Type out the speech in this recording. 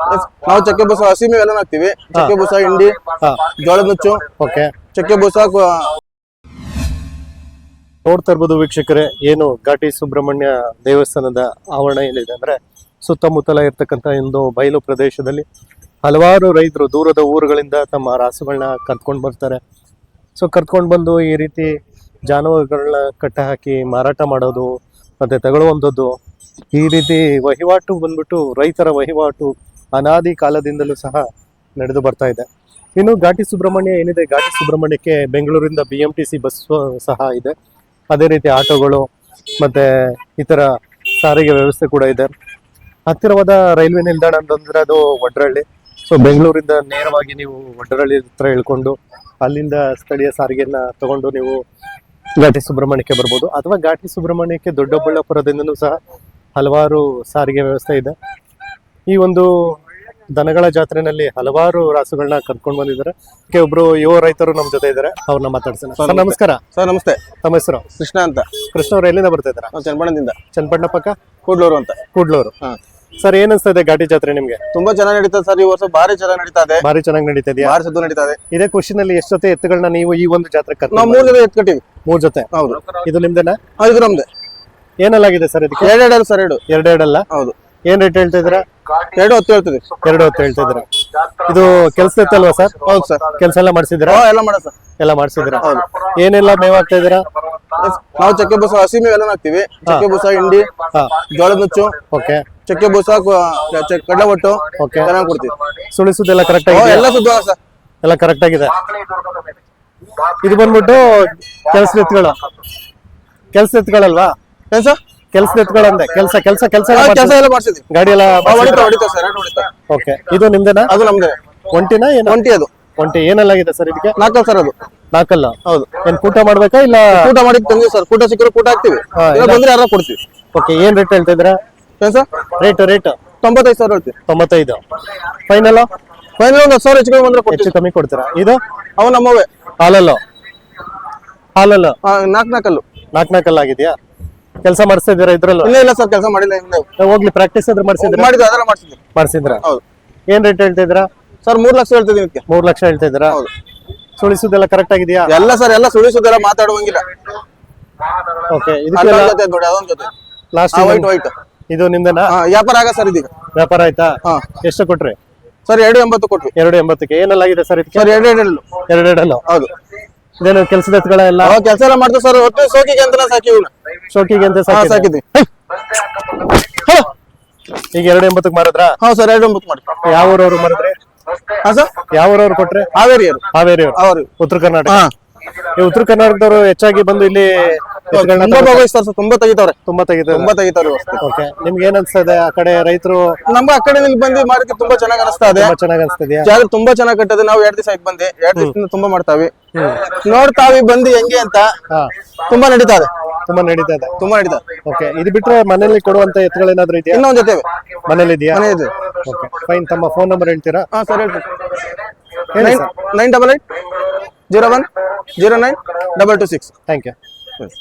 ನಾವು ಚಕ್ಕೆ ಬೂಸ ಹಸಿ ಮೇವೆಲ್ಲ ಹಾಕ್ತಿವಿ. ಚಕ್ಕೆ ಬೂಸ ಹಿಂಡಿ ಜೋಳದ ನುಚ್ಚು ಓಕೆ. ಚಕ್ಕೆ ಬೂಸ ನೋಡ್ತಾ ಇರ್ಬೋದು ವೀಕ್ಷಕರೇ ಏನು ಘಾಟಿ ಸುಬ್ರಹ್ಮಣ್ಯ ದೇವಸ್ಥಾನದ ಆವರಣ ಏನಿದೆ ಅಂದ್ರೆ ಸುತ್ತಮುತ್ತಲ ಇರ್ತಕ್ಕಂಥ ಒಂದು ಬಯಲು ಪ್ರದೇಶದಲ್ಲಿ ಹಲವಾರು ರೈತರು ದೂರದ ಊರುಗಳಿಂದ ತಮ್ಮ ರಾಸುಗಳನ್ನ ಕರ್ಕೊಂಡು ಬರ್ತಾರೆ. ಸೊ ಕರ್ಕೊಂಡು ಬಂದು ಈ ರೀತಿ ಜಾನುವಾರುಗಳನ್ನ ಕಟ್ಟ ಹಾಕಿ ಮಾರಾಟ ಮಾಡೋದು ಮತ್ತೆ ತಗೊಳ್ಳುವಂಥದ್ದು ಈ ರೀತಿ ವಹಿವಾಟು ಬಂದ್ಬಿಟ್ಟು ರೈತರ ವಹಿವಾಟು ಅನಾದಿ ಕಾಲದಿಂದಲೂ ಸಹ ನಡೆದು ಬರ್ತಾ ಇದೆ. ಇನ್ನು ಘಾಟಿ ಸುಬ್ರಹ್ಮಣ್ಯ ಏನಿದೆ? ಘಾಟಿ ಸುಬ್ರಹ್ಮಣ್ಯಕ್ಕೆ ಬೆಂಗಳೂರಿಂದ ಬಿ ಎಂ ಬಸ್ ಸಹ ಇದೆ. ಅದೇ ರೀತಿ ಆಟೋಗಳು ಮತ್ತೆ ಇತರ ಸಾರಿಗೆ ವ್ಯವಸ್ಥೆ ಕೂಡ ಇದೆ. ಹತ್ತಿರವಾದ ರೈಲ್ವೆ ನಿಲ್ದಾಣ ಅಂತಂದ್ರೆ ಅದು ವಡ್ರಹಳ್ಳಿ ಸೊ ಬೆಂಗಳೂರಿಂದ ನೇರವಾಗಿ ನೀವು ವಡ್ರಳ್ಳಿ ಹತ್ರ ಇಳ್ಕೊಂಡು ಅಲ್ಲಿಂದ ಸ್ಥಳೀಯ ಸಾರಿಗೆಯನ್ನ ತಗೊಂಡು ನೀವು ಘಾಟಿ ಸುಬ್ರಹ್ಮಣ್ಯಕ್ಕೆ ಬರ್ಬೋದು. ಅಥವಾ ಘಾಟಿ ಸುಬ್ರಹ್ಮಣ್ಯಕ್ಕೆ ದೊಡ್ಡಬಳ್ಳಾಪುರದಿಂದಲೂ ಸಹ ಹಲವಾರು ಸಾರಿಗೆ ವ್ಯವಸ್ಥೆ ಇದೆ. ಈ ಒಂದು ದನಗಳ ಜಾತ್ರೆನಲ್ಲಿ ಹಲವಾರು ರಾಸುಗಳನ್ನ ಕರ್ಕೊಂಡು ಬಂದಿದ್ದಾರೆ. ಅದಕ್ಕೆ ಒಬ್ರು ಯುವ ರೈತರು ನಮ್ಮ ಜೊತೆ ಇದ್ದಾರೆ. ಅವ್ರನ್ನ ಮಾತಾಡ್ಸೋಣ. ಸರ್ ನಮಸ್ಕಾರ. ಸರ್ ನಮಸ್ತೆ. ತಮ್ಮ ಹೆಸರು? ಕೃಷ್ಣ ಅಂತ. ಕೃಷ್ಣ ಅವ್ರು ಎಲ್ಲಿಂದ ಬರ್ತಾ ಇದ್ದಾರೆ? ನಾವು ಚನ್ನಪಟ್ಟಣದಿಂದ ಚನ್ನಪಟ್ಟಣ ಪಕ್ಕ? ಕೂಡ್ಲೂರು ಅಂತ. ಕೂಡ್ಲೂರು. ಸರ್ ಏನ್ ಅನ್ಸ್ತಾ ಇದೆ ಘಾಟಿ ಜಾತ್ರೆ ನಿಮ್ಗೆ? ತುಂಬಾ ಚೆನ್ನಾಗಿ ನಡೀತದೆ ಸರ್ ಈ ವರ್ಷ ಭಾರಿ ಚೆನ್ನಾಗಿ ನಡೀತಾ ಇದೆ. ಭಾರಿ ಚೆನ್ನಾಗಿ ನಡೀತಾ ಇದೆ ಭಾರಿ ಸದ್ದು ನಡೀತಾ ಇದೆ. ಇದೇ ಖುಷಿನಲ್ಲಿ ಎಷ್ಟು ಜೊತೆ ಎತ್ತುಗಳನ್ನ ನೀವು ಈ ಒಂದು ಜಾತ್ರೆ ನಾವು ಮೂರು ಜನ ಎತ್ಕಟ್ಟಿವಿ. ಮೂರ್ ಜೊತೆ? ಹೌದು. ಇದು ನಿಮ್ದೇನಾ? ಇದು ನಮ್ದೆ. ಏನಲ್ಲಾಗಿದೆ ಸರ್ ಇದಕ್ಕೆ? ಎರಡೆರಡು ಸರ್ ಎರಡು. ಎರಡೆರಡಲ್ಲ? ಹೌದು. ಏನ್ ರೇಟ್ ಹೇಳ್ತಾ ಇದ್ರ ಎರಡು ಹೊತ್ತು ಹೇಳ್ತದೆ ಎರಡು ಹೊತ್ತು ಹೇಳ್ತಾ ಇದ್ದೀರಾ ಇದು ಕೆಲಸ ಇತ್ತಲ್ವಾ ಸರ್? ಹೌದು ಸರ್. ಕೆಲಸ ಎಲ್ಲ ಮಾಡಿಸಿದ್ರ ಎಲ್ಲ ಮಾಡ ಸರ್. ಎಲ್ಲ ಏನೆಲ್ಲ ಮೇವ್ ಹಾಕ್ತಾ ಇದ್ದೀರಾ ನಾವು ಚಕ್ಕೆ ಬೂಸ ಹಸಿ ಮೇವೆಲ್ಲ ಹಾಕ್ತಿವಿ. ಚಕ್ಕೆ ಬೂಸ ಹಿಂಡಿ ಹಾ. ಜೋಳದ ನುಚ್ಚು ಓಕೆ. ಚಕ್ಕೆ ಬೂಸ ಕಡಲೆ ಒಟ್ಟು ಓಕೆ. ಚೆನ್ನಾಗಿ ಕೊಡ್ತೀವಿ. ಸುಳಿಸೋದೆಲ್ಲ ಕರೆಕ್ಟ್ ಆಗಿದೆ ಎಲ್ಲ ಸುದ್ದ ಸರ್. ಎಲ್ಲ ಕರೆಕ್ಟ್ ಆಗಿದೆ. ಇದು ಬಂದ್ಬಿಟ್ಟು ಕೆಲಸ ಎತ್ತುಗಳು ಕೆಲಸ ಎತ್ತುಗಳಲ್ವಾ ಕೆಲಸ ಸರ್? ಕೆಲಸ ಎತ್ತುಗಳಂದೆ ಕೆಲಸ ಕೆಲಸ ಕೆಲಸ ಕೆಲಸ ಎಲ್ಲ ಮಾಡ್ಸಿದ್ವಿ. ಗಾಡಿ ಎಲ್ಲ ಸರ್ ಓಕೆ ಇದು ನಿಮ್ದೇನಾ? ಅದು ನಮ್ದೇ. ಒಂಟಿನ ಏನು? ಒಂಟಿ ಅದು. ಒಂಟಿ ಏನಲ್ಲಾಗಿದೆ ಸರ್ ಇದಕ್ಕೆ? ನಾಲ್ಕಲ್ ಸರ್ ಅದು. ನಾಲ್ಕಲ್ಲ? ಹೌದು. ಏನ್ ಕೂಟ ಮಾಡ್ಬೇಕಾ ಇಲ್ಲ? ಕೂಟ ಮಾಡಿ ತಂದಿವಿ ಸರ್ ಕೂಟ ಸಿಕ್ಕರೆ ಕೂಟ ಹಾಕ್ತಿವಿ. ಬಂದ್ರೆ ಯಾರ ಕೊಡ್ತೀವಿ. ಓಕೆ ಏನ್ ರೇಟ್ ಹೇಳ್ತಾ ಇದ್ರ ಸರ್? ರೇಟ್ ರೇಟ್ ತೊಂಬತ್ತೈದು ಸಾವಿರ ಹೇಳ್ತೀವಿ. ತೊಂಬತ್ತೈದು. ಫೈನಲ್ ಫೈನಲ್ ಒಂದು ಸಾವಿರ ಹೆಚ್ಚು ಕಮ್ಮಿ ಬಂದ್ರೆ ಹೆಚ್ಚು ಕಮ್ಮಿ ಕೊಡ್ತೀರಾ? ಇದು? ಅವ ನಮ್ಮವೇ. ಹಾಲಲ್ಲು? ಹಾಲಲ್ಲು? ನಾಲ್ಕು ನಾಲ್ಕಲ್ಲು ನಾಲ್ಕು ನಾಲ್ಕಲ್ಲ ಆಗಿದ್ಯಾ? ಕೆಲಸ ಮಾಡಿಸ್ತಾ ಇದ್ದೀರಾ ಇದ್ರಲ್ಲೂ? ಇಲ್ಲ ಇಲ್ಲ ಸರ್ ಕೆಲಸ ಮಾಡಿಲ್ಲ ಇನ್ನೂ ಹೋಗ್ಲಿ ಪ್ರಾಕ್ಟೀಸ್ ಆದ್ರೆ ಮಾಡಿಸಿದ್ರ ಮಾಡಿದ್ವಿ ಅದೆಲ್ಲ ಮಾಡ್ಸಿದ್ವಿ. ಮಾಡಿಸಿದ್ರ? ಹೌದು. ಏನ್ ರೇಟ್ ಹೇಳ್ತಾ ಇದ್ದೀರಾ ಸರ್ ಮೂರ್ ಲಕ್ಷ ಹೇಳ್ತಿದ್ದೀನಿ ಇದಕ್ಕೆ. ಮೂರ್ ಲಕ್ಷ ಹೇಳ್ತಿದ್ರ ಹೌದು. ಸುಳಿಸುದೆಲ್ಲ ಕರೆಕ್ಟ್ ಆಗಿದೆಯಾ? ಎಲ್ಲ ಸರ್ ಎಲ್ಲ ಸುಳಿಸೋದೆಲ್ಲ ಮಾತಾಡುವಂಗಿಲ್ಲ. ಓಕೆ ಇದಕ್ಕೆಲ್ಲ ಜೊತೆ ನೋಡಿ ಅದೊಂದು ಜೊತೆ. ಲಾಸ್ಟ್ ವೈಟ್ ವೈಟ್ ಇದು ನಿಮ್ದನ? ವ್ಯಾಪಾರ ಆಗ ಸರ್ ಇದೀಗ. ವ್ಯಾಪಾರ ಆಯ್ತಾ? ಹಾ. ಎಷ್ಟು ಕೊಟ್ರಿ? ಸರ್ ಎರಡು ಎಂಬತ್ತು ಕೊಟ್ವಿ. ಎರಡು ಎಂಬತ್ತಕ್ಕೆ. ಏನೆಲ್ಲಾಗಿದೆ ಸರ್ ಇದಕ್ಕೆ? ಸರ್ ಎರಡು ಎರಡು ಎರಡೆರಡಲ್ಲ ಹೌದು. ಇದೇನು ಕೆಲಸದ ಎತ್ತುಗಳ ಎಲ್ಲ ಕೆಲಸ ಎಲ್ಲ ಮಾಡ್ತೀವಿ ಸರ್ ಒಟ್ಟು ಸೋಕಿಗೆ ಅಂತ ಸಾಕಿ ಇವ್ನ ಶೋಕಿಗೆ ಅಂತ? ಸಾಕಿದ್ವಿ ಈಗ ಎರಡು ಎಂಬತ್ತಕ್ಕೆ ಮಾರಿದ್ರಾ? ಹಾ ಸರ್ ಎರಡು ಎಂಬತ್ತು ಮಾಡಿ ಯಾವ ಊರವ್ರು ಮಾರಿದ್ರಿ? ಹಾ ಸರ್. ಯಾವ ಊರವ್ರು ಕೊಟ್ರಿ? ಹಾವೇರಿಯವರು. ಹಾವೇರಿಯವರು. ಹಾವೇರಿ. ಅವ್ರು ಉತ್ತರ ಕರ್ನಾಟಕ. ಈ ಉತ್ತರ ಕರ್ನಾಟಕದವರು ಹೆಚ್ಚಾಗಿ ಬಂದು ಇಲ್ಲಿ ತುಂಬಾ ಭಾಗವಹಿಸ್ತಾರೆ ಸರ್ ತುಂಬಾ ತೆಗಿತಾವ್ರೆ ತುಂಬಾ ತೆಗಿತಾರೆ ತುಂಬಾ ತೆಗಿತಾವ್ರೆ ಓಕೆ. ನಿಮ್ಗೆ ಏನ್ ಅನ್ಸ್ತದೆ ಆ ಕಡೆ ರೈತರು? ನಮ್ಗೆ ಆ ಕಡೆ ಬಂದು ಮಾರಕ್ಕೆ ತುಂಬಾ ಚೆನ್ನಾಗಿ ಅನಿಸ್ತಾ ಇದೆ. ಚೆನ್ನಾಗಿ ಅನ್ಸ್ತದ್ಯಾ? ಜಾಗ ತುಂಬಾ ಚೆನ್ನಾಗಿ ಕಟ್ಟದೆ. ನಾವು ಎರಡ್ ದಿವಸ ಬಂದಿ. ಎರಡ್ ದಿವಸದಿಂದ ತುಂಬಾ ಮಾಡ್ತಾವಿ. ನೋಡ್ತಾವಿ ಬಂದು ಹೆಂಗೆ ಅಂತ. ತುಂಬಾ ನಡೀತಾ ಇದೆ. ತುಂಬಾ ನಡೀತಾ ಇದೆ. ತುಂಬಾ ನಡೀತಾ ಓಕೆ. ಇದು ಬಿಟ್ರೆ ಮನೇಲಿ ಕೊಡುವಂತ ಎತ್ತುಗಳೇನಾದ್ರೂ ಇದೆಯಾ? ಇನ್ನೊಂದ್ ಜೊತೆ ಮನೇಲಿ ಇದೆಯಾ? ಮನೆ ಇದೆ ಓಕೆ. ಫೈನ್ ತಮ್ಮ ಫೋನ್ ನಂಬರ್ ಹೇಳ್ತೀರಾ? ಹಾ ಸರ್ ಹೇಳ್ತೀನಿ. ಹೇಳಿ nine nine double eight zero one zero nine double two six. Thank you Yes.